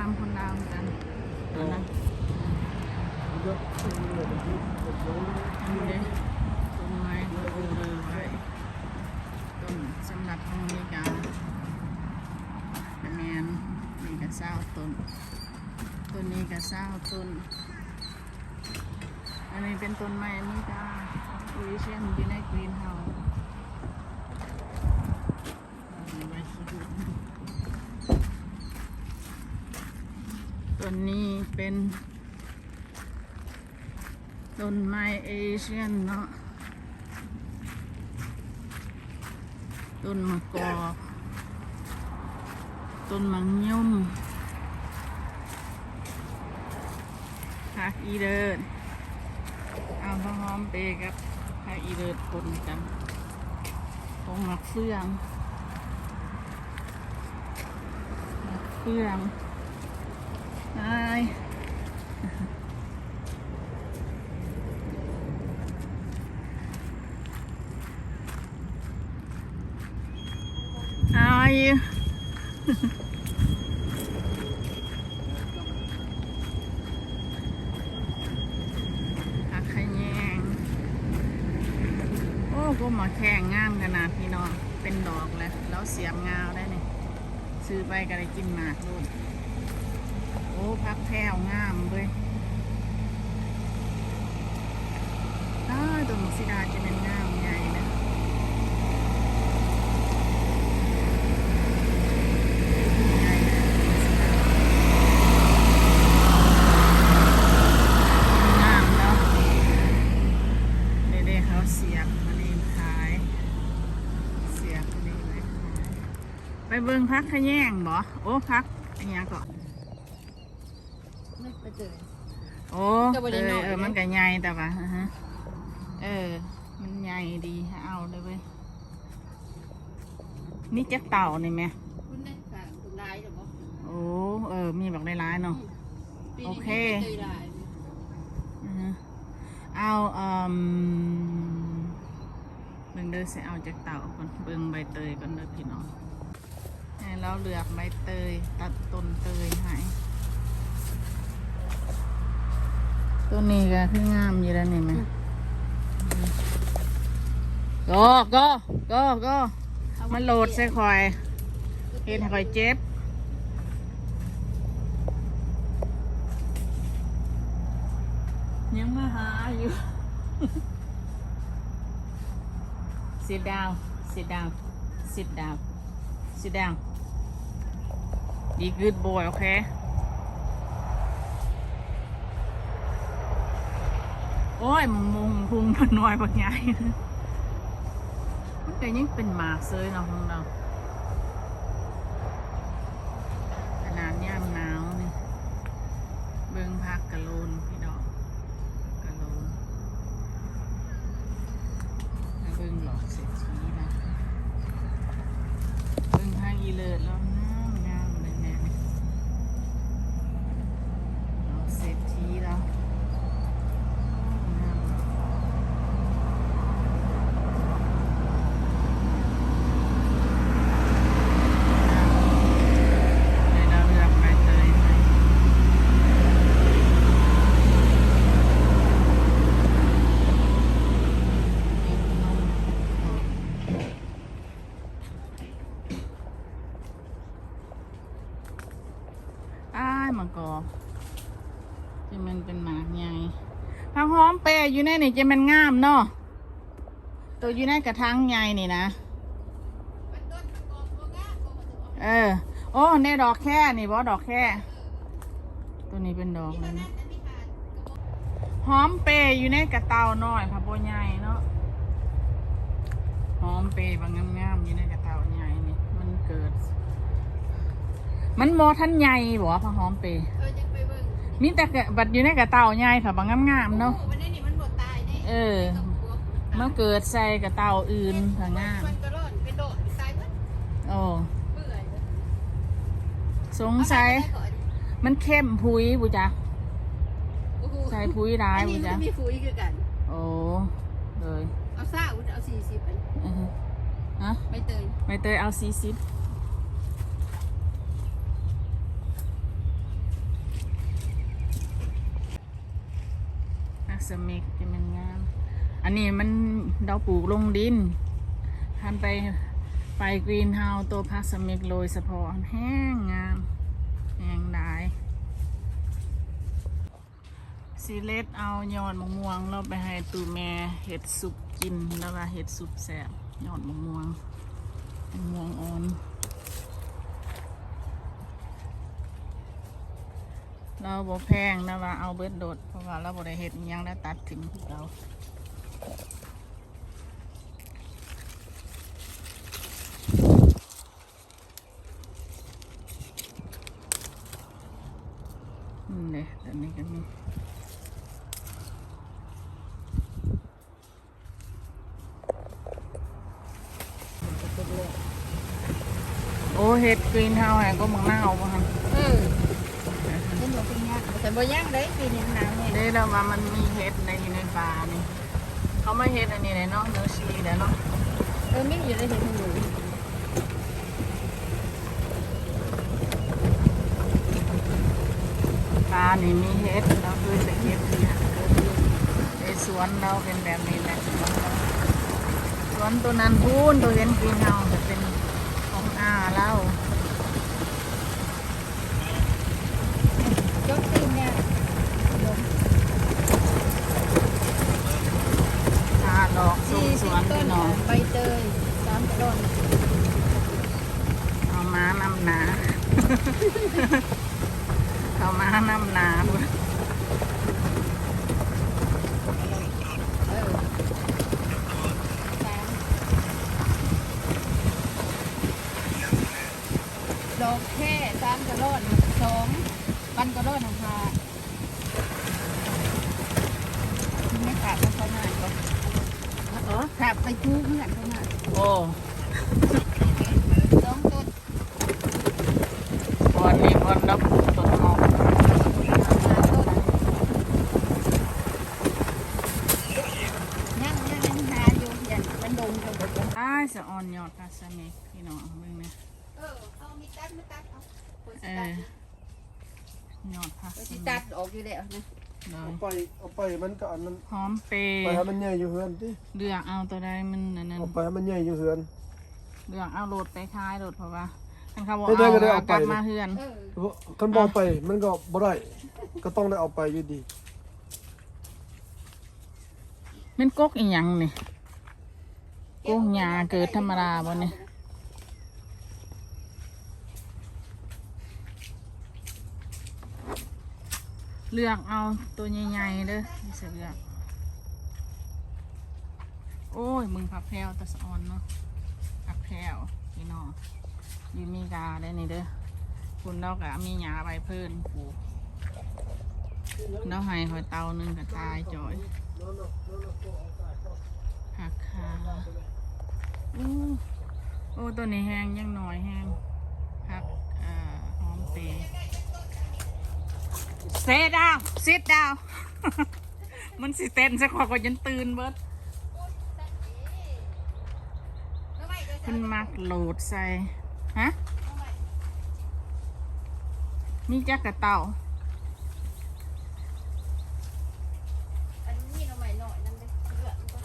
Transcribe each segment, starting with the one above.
มันจะเป็นฟาร์มคนลาวกันตอนนั้นอันนี้ต้นไม้ก็ดูเลยไว้ต้นสำหรับอเมริกาแมนนี่ก็เศร้าต้นต้นนี้ก็เศร้าต้น อันนี้เป็นต้นไม้อเมริกาอุลิเชียนอยู่ในกรีนเฮาส์ไว้คิดดูต้ นนี้เป็นต้นไม้เอเชียนเนาะต้นมะกอกต้นมังยุ่มผักอีเดินเอาข้าวหอมเปกับผักอีเดินปนกันตรงหมักเฟืองหมักเฟือง ไอ้ How are you? ผักขะแยงโอ้ก็มาแข่งงามขนาดพี่น้อง เป็นดอกเลย แล้วเสียมงาวได้เนี่ยซื้อไปก็ได้กินหมากลูกโโอ้พักแพรวงามเว้ยอ้าวตัวมุกซิดาจะเป็นงามใหญ่นะใหญ่นะงามเนาะเด็กๆเขาเสียบมานีขายเสียบมานีไว้ายไปเบิ่งพักขะแยงบ่โอ้พักอันนี้ก่อน ไม่ไปเจอ โอ้ก็บ่เอได้อน้อยเออเด้มันก็ใหญ่แต่ว่าฮะเออ มันใหญ่ดีเอาเลยเว้ยนี่จักเต่านี่ไหมคุณได้ค่ะคุณได้หรือเปล่าโอ้เออ มีแบบร้ายๆเนาะปีนี้โอเคไม่เจอได้อือฮะเอาเอ่มเบิ่งเด้อสิเอาจากเต่าก่อนเบิ่งใบเตยก่อนเด้อพี่น้องให้เราเลือกใบเตย ตัดต้นเตยให้ ตัวนี้ก็คืองามอยู่แล้วนี่ไหมก็ก็ก็ก็มันโหลดใส่คอยเห็นให้คอยเจ็บยังมาหาอยู่ sit down sit down sit down sit down be good boy okay โอ้ยมุงพุงมันน้อยกว่างมันก็ยังเป็นหมากเซยเนาะของเราขนาดย่ามหนาวนี่ เบิ่งพักกะโลนพี่น้องกะโลนแล้วเบิ่งหลอดเศรษฐีนะเบิ่งพักอีเลิศแล้วงามงามเลยแน่นี่หลอดเศรษฐีแล้วงามเดี๋ยวเราเลือกใบเตยให้ อ้ายมังกรจะมันเป็นหมากใหญ่ผักห อมเปรย์อยู่ในนี่จะมันงามเนาะตัวอยู่ในกระถางใหญ่นี่นะเออ โอ้ในดอกแค่นี่บอดอกแค่ ตัวนี้เป็นดอกเลยนะหอมเปรย์อยู่ในกระเตาน้อยผักบัวใหญ่เนาะหอมเปรย์บางงามๆอยู่ในกระเตาใหญ่นี่มันเกิด มันโมทันใหญ่บ่ผักหอมเปรย์เออยังไปเบิ่งมีแต่กะบัดอยู่ในกระเตาใหญ่ค่ะบางงามๆเนาะ เออมาเกิดใส่กับเตาอื่นทางานโเมอนโอ้เหสงสัยมันเข้มพุยบูจ๊ะใส่พุยร้ายบูจ๊ะมีอกัโอ้เลยเอาซ่าเอาสี่สิบอันอะไม่เตยไม่เตยเอาสี่สิบอักมิกจะมันง่าย อันนี้มันเราปลูกลงดินทันไปไปกรีนเฮาตัวพักสมิกโรยสะพอนแห้งงามแห้งได้ซีเลตเอายอดมะม่วง เราไปให้ตูแม่เห็ดสุปกินแล้วว่าเห็ดสุปแสบยอดมะม่วงมะม่วงอ่อนเราบ่แพงนะว่าเอาเบิดโดดเพราะว่าเราบ่ได้เฮ็ดยังแล้ตัดทิ้งเรา นี่เลยตอนนี้ก็มีโอ้เฮ็ดกรีนเฮาส์แห่งก็มึงน่าเอาบ่ฮันเออเห็นบ่เป็นยากแต่บ่ยากเด้ปีนี้หนาวแน่เด้เราว่ามันมีเห็ดในอยู่ในป่านี่ เขาไม่เห็ดอันนี้เลยเนาะเนื้อชีแล้วเนาะเออไม่เห็นเลยเห็นอยู่ป่านี่มีเห็ดเราคือจะเก็บเนี่ยในสวนเราเป็นแบบนี้แหละสวนเราสวนตัวนั้นพูนตัวเห็นกินเฮาจะเป็นของอาเรา ยกตีนเนี่ยลง อาดอกสู สี่ งส สิบ วน ต้ พี่ น น้อง ใบเตยสามกระดอน เอามานำหนา เอามานำหนาพุ่น เออสามดอกแค่สามกระดอนสองปันกระดอนของพาไม่ขาดไม่ค่อยง่ายก็ เออขาดไปจู้เหมือนกันง่ายโอ้สองต้นบอนนี้บอนเราปลูกต้นหอมยังยังยังหาอยู่ยันมันดงกันหมดเลยอ้ายสะออนยอดคาสเมกพี่น้องเบิ่งนะเออเอามีตัดมาตัดเอาคนเอสิตัดอยอดคาคนสสิเมตักดออกอยู่แล้วนะ เลเอายไปเอาไปมันก็อันนั้นหอมเปรย์ไปให้มันใหญ่อยู่เฮือนติเลือกเอาตัวใดมันอันนั้นเอาไปให้มันใหญ่อยู่เฮือน เลือกเอาโหลดไปขายโหลดเพราะว่าท่านเขาบอกไม่ได้เอาก็ได้เอากลับไปมาเฮือน เออคันบ่ไปมันก็บ่ได้ก็ต้องได้เอาไปอยู่ดี มันกกอีหยังนี่กกหญ้าเกิดธรรมดาบ่เนี่ย เลือกเอาตัวใหญ่ๆเด้อนี่สิเลือกโอ้ย มึงผักแพรวตะสออนเนาะผักแพรวพี่น้องยูมีกาได้นี่เด้อคุณเรากะมีหญ้าใบเพิ่นปลูกเราให้หอยเตาหนึงก็ตายจอยหักขาอู้โอ้ตัวนี้แห้งยังหน่อยแห้งพักอ่าหอมเต เซดาวซิดดาว มันสิเต้นสักขวก็ยันตื่นเบิดมันมักโหลดใส่ ฮะมีจักกระเต่าอันนี้เราใหม่หน่อยนั่นเลยเลือกมันก็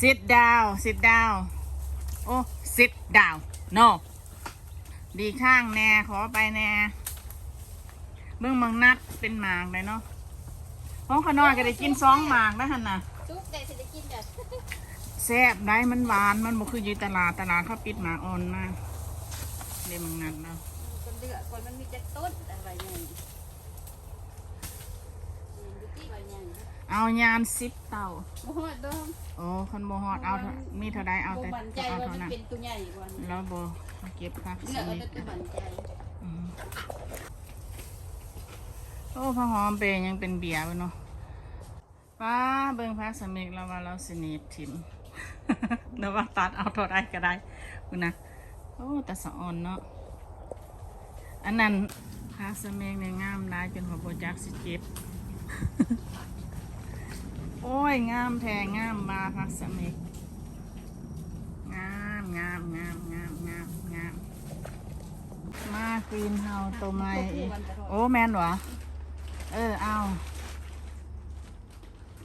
sit down sit down โอ้ sit down no ดีข้างแน่ขอไปแน่ เบื้องเมืองนัดเป็นหมากเลยเนาะห้องขน้อยก็ได้กินสองหมากนะฮันน่ะซุปได้สิได้กินกันแซ่บได้มันหวานมันบ่คืออยู่ตลาดตลาดเขาปิดหมากอ่อนมากเดี๋ยวเมืองนัดเนาะคนเลือกคนมันมีแต่ต้นอะไรอย่างนี้ดูที่ใบใหญ่เอายานสิบเต่าโอ้โหดมโอ้คนบ่ฮอดเอาเท่ามีเท่าใดเอาแต่มั่นใจเอาว่าเท่ามันนั้นเป็นตัวใหญ่กว่านี้แล้วบ่เอาเก็บคักเลืสอกเอานิทแต่ตัวมั่นใจอืม โอ้พระหอมเปย์ยังเป็นเบียร์เนาะป้าเบิ่งพระสมิกแล้วว่าเราสนิทถิมแล้วว่าตัดเอาเท่าใดก็ได้คุณนะโอ้แต่สะอ่อนเนาะอันนั้นพระสมิกเนี่ยงามได้จนหัวโบจักสิเจ็บโอ้ยงามแทงงามมาพระสมิกงามงามงามงามงามงามมากรีนเฮาตัวใหม่โอ้แมนหรอ เออเอา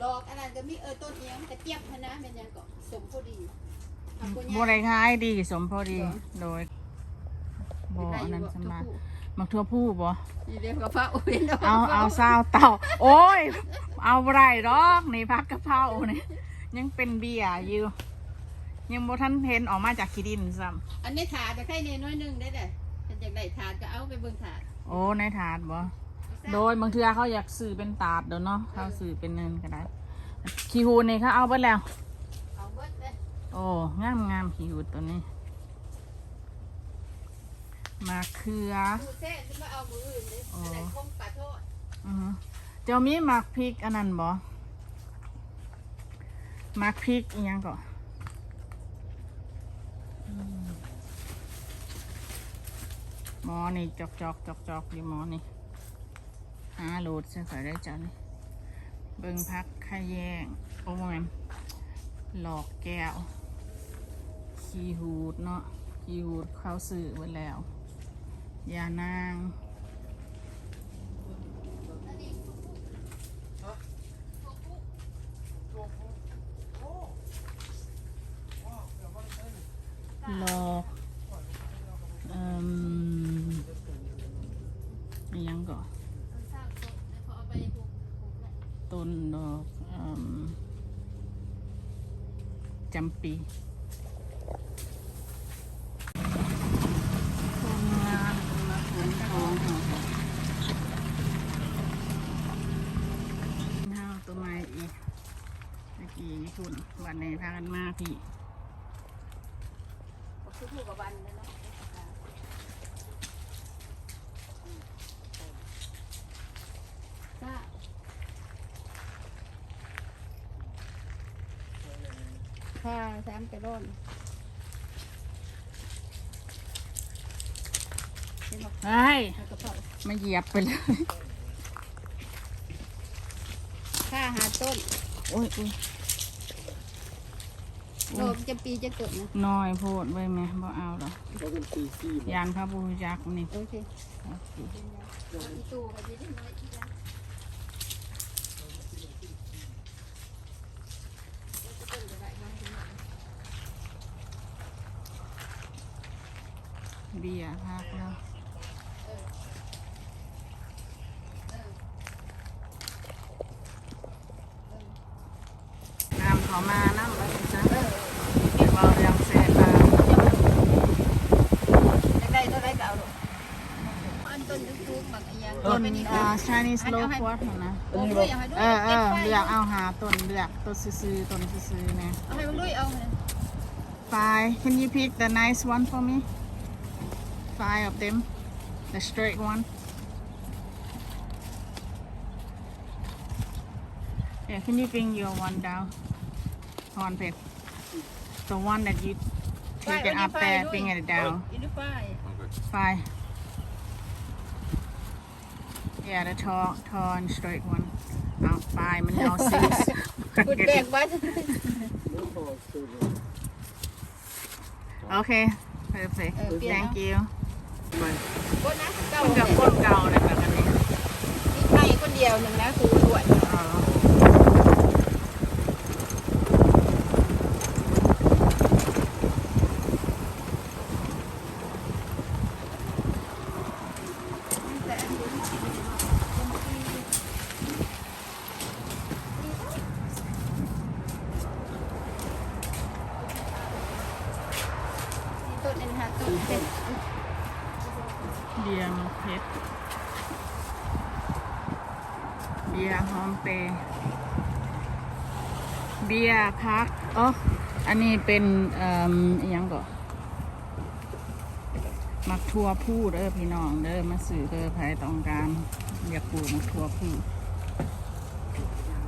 ดอกอันนั้นก็มีเออต้นเอียงกระเจี๊ยบหั้นนะเป็นหยังก็สมพอดีเอาคนบ่ได้ขายดีสมพอดีโดยบ่อันนั้นสมามักทั่วผู้บ่นี่เรียกกระเพราเห็นดกเอาเอาซาวเต่า โอ้ย เอาบ่ไรดอกนี่พักกะเพรานี่ยังเป็นเบียร์อยู่ ยังบ่ทันเห็นออกมาจากขี้ดินซ้ำอันนี้ถาดจะใครเนี่ยน้อยหนึงได้เลยถ้าอยากได้ถาดก็เอาไปเบิ่งถาดโอ้ในถาดบ่ โดยบางเทื่อเขาอยากซื้อเป็นตาดเด้อเนาะเขาซื้อเป็นเนินก็ได้ขี้หูนี่เขาเอาไปแล้ว เอาเบิดเลยโอ้งามงามขี้หูตัวนี้มะเขือดูเส้นที่มาเอามืออื่นเลยอ๋ออันนั้นคงปลาโทษอือฮึเจ้ามีหมักพริกอันนั้นบ่หมักพริกอีหยังก่อนอืมหมอนี่จอกจอกจอกจอกอยู่หมอนี่หาโหลดใส่ใส่ได้จ้ะนี่เบิ่งพักขะแยง โอ้แมนหลอกแก้ว ขี้หูดเนาะขี้หูดเข้าสื่อไว้แล้วยานางหลอกเอ่มอิหยังก่อน ทราบต้นแล้วพอเอาไปปลูกปลูกไว้ ต้นดอกเอ่มจำปีต้นงานมาขนของห้าวต้นไม้อีกเมื่อกี้ทุนวันในพากันมาพี่ก็คือถูกกับวันนั่นเนาะทราบ ค่ะสามกระโดนเห็นบอกเฮ้ยกระเพรามาเหยียบไปเลยค่าหาต้น โอ้ยอุ้ยโลมจะปีจะเกิดนะน้อยโพดไว้ไหมบ่เอาหรอกเราเป็นปีซี่บ่ยานพระบูจักนี่โอเค โอ เคเอาอีตู้ไปดีน้อยอีกแล้วเบียร์พักแล้วนำเขามานั่งไว้จ้ะเก็บเอาเรื่องเสร็จมาได้เท่าไรก็เอาลูกอันต้นทุกๆแบบอย่างต้นเป็นนี่อ่า Chinese low quat นะโอ้ยอยากให้ดูเออเออเลือกเอาหาต้นเลือกต้นซื้อๆต้นซื้อๆนะเอาให้มึงด้วยเอา Five. Can you pick the nice one for me? five of them, the straight one. Yeah, can you bring your one down? One bit. The one that you take it up there, bring it down. Five. five. Yeah, the tall, tall and straight one. Five, five and six. Okay. Perfect. Thank you. ไม่ก้นนะเก้าคนเนี่กับยคนเก่าเลยแบบนี้ไปคนเดียวหนึ่งนะคือด่วนอ๋อ ต้นเอ็นฮาต้นเป็น เบียร์มะเพชรเบียร์หอมเปรย์เบียร์พักอ๋ออันนี้ เป็นเอ่ออหยังก่อมักทัวพูดเด้อพี่น้องเด้อมาสื่อเด้อใครต้องการอยากปลูกมักทัวพูด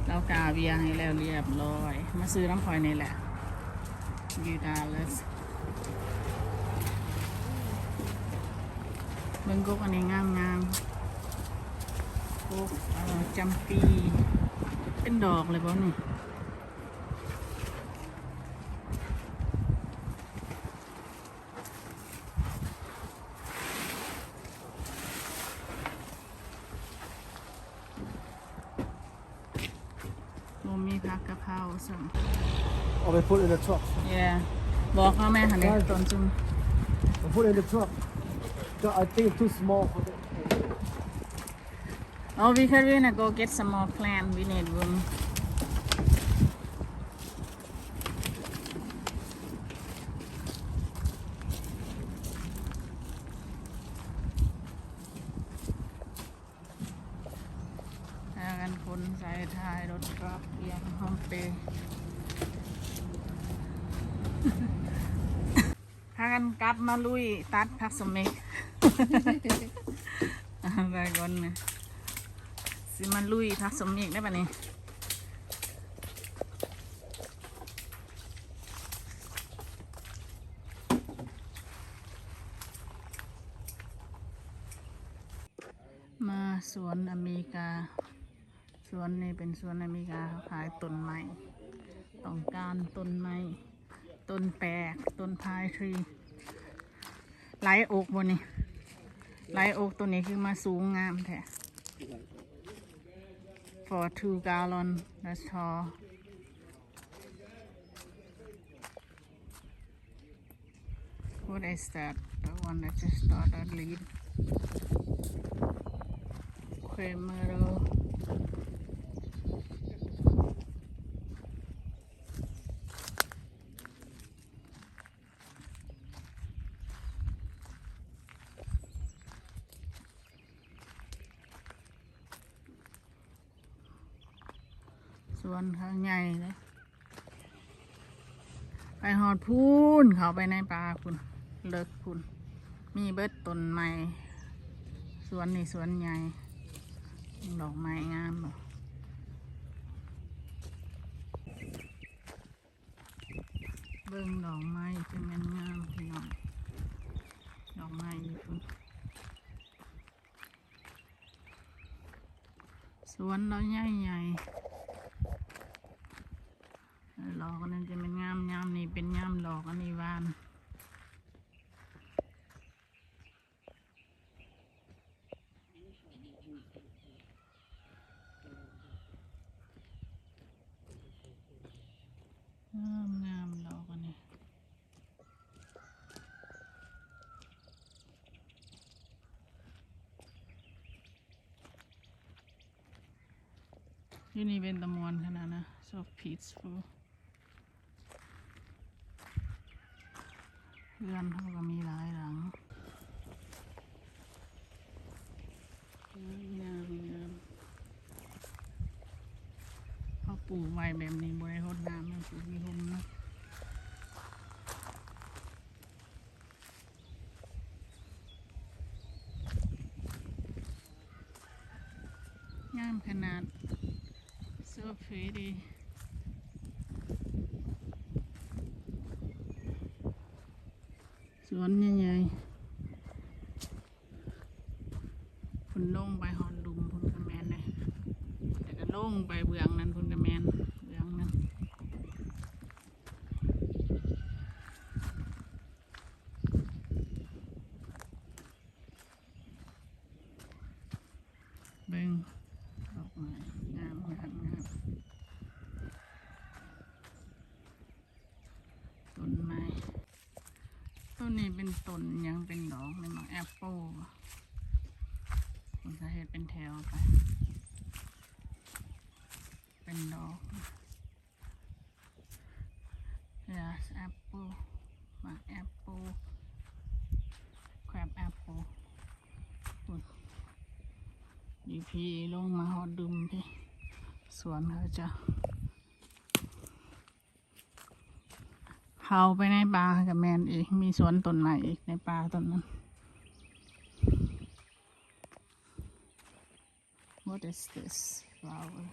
เรากาเบียร์ให้แล้วเรียบร้อย มาซื้อน้ำพลอยนี่แหละยูดาเลสเบิ่งกุกอันนี้งามงามกุกจำปี เป็นดอกเลยบ่นี่โอ้ บ่ มีผักกะเพราสั่งเอาไป put in the truck yeah บอกเขาแม่หันเลยตอนจุ่ม I put in the truck so I think too small for that Oh, we could really go get some more plant. We need room. พากันคนใส่ท้ายรถกรับเอียงห้องเป พากันกลับ มาลุยตัดผักสมเมกอะไรก่อนเนี่ยสิมันลุยพักสมเอกได้ปะนี่มาสวนอเมริกา สวนนี้เป็นสวนอเมริกาเขาขายต้นไม้ต้องการต้นไม้ต้นแปลกต้นพายทรี ไหลอกบนนี่ไหลอกตัวนี้คือมาสูงงามแท้ for two gallon that's all what is that the one that just started lead Cremero สวนข้างใหญ่เลย ไปหอ ดพูนเขาไปในป่าคุณเลิกคุณ มีเบิดต้นไม้สวนนี่สวนใหญ่ดอกไม้งามบ่เบิ่งดอกไม้จะม่นงามพี่น้องดอกไม้อยู่คุณสวนเราใหญ่ใหญ่ๆดอกอันนั้นจะเป็นงามยามนี่เป็นยามดอกอันนี้หวาน งามงามดอกอันนี้ ที่นี่เป็นตะมวนขนาดนะ so peaceful เพื่อนเขาก็มีหลายหลังงามงามเขาปลูกไว้แบบนี้บริโภคน้ำมันปลูกมีลมนะงามขนาด สวนใหญ่ๆพุ่นลงไปหอนดุมพุ่นกระแมนเลยแต่ก็ลงไปเบืองนั้นพุ่นกระแมนเบืองนั้นเบิ่งดอกไม้งามงามงามต้นไม้ ต้นนี้เป็นต้นยังเป็นดอกเลยมักแอปเปิลผมจะเห็ดเป็นแถวไป เป็นดอก yes apple มักแอปเปิล crab apple ปุ่นดี พีลงมาหอดดุมพี่สวนเขาจะเข้าไปในป่ากับแมนอีก มีสวนต้นไม้อีกในป่าต้นนั้น What is this flower?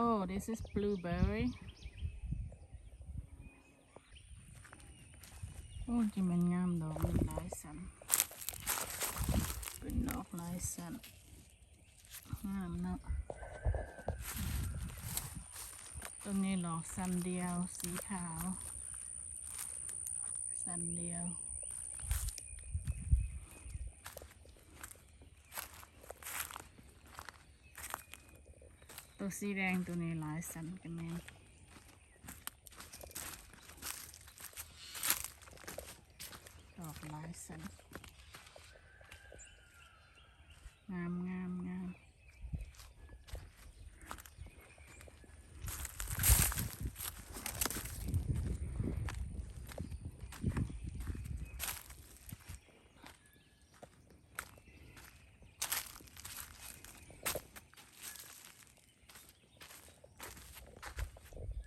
Oh, this is blueberry. โอ้จิมันงามดอกมันหลายสันันงามเนาะต้นนี้หลอกสันเดียวสีขาว สันเดียวตัวสีแดงตัวนี้หลายสันกันแม่ดอกหลายสันงามงามงาม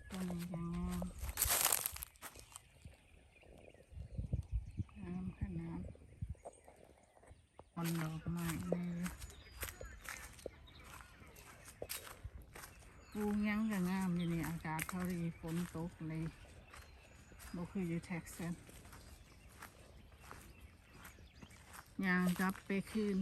ตัวนี้ก็งามงามขนาด คนดอกไม้เลยปูยังก็งามอยู่นี่อากาศเท่าดีฝนตกเลยบ่คืออยู่แท็กซัสยางกลับไปคืน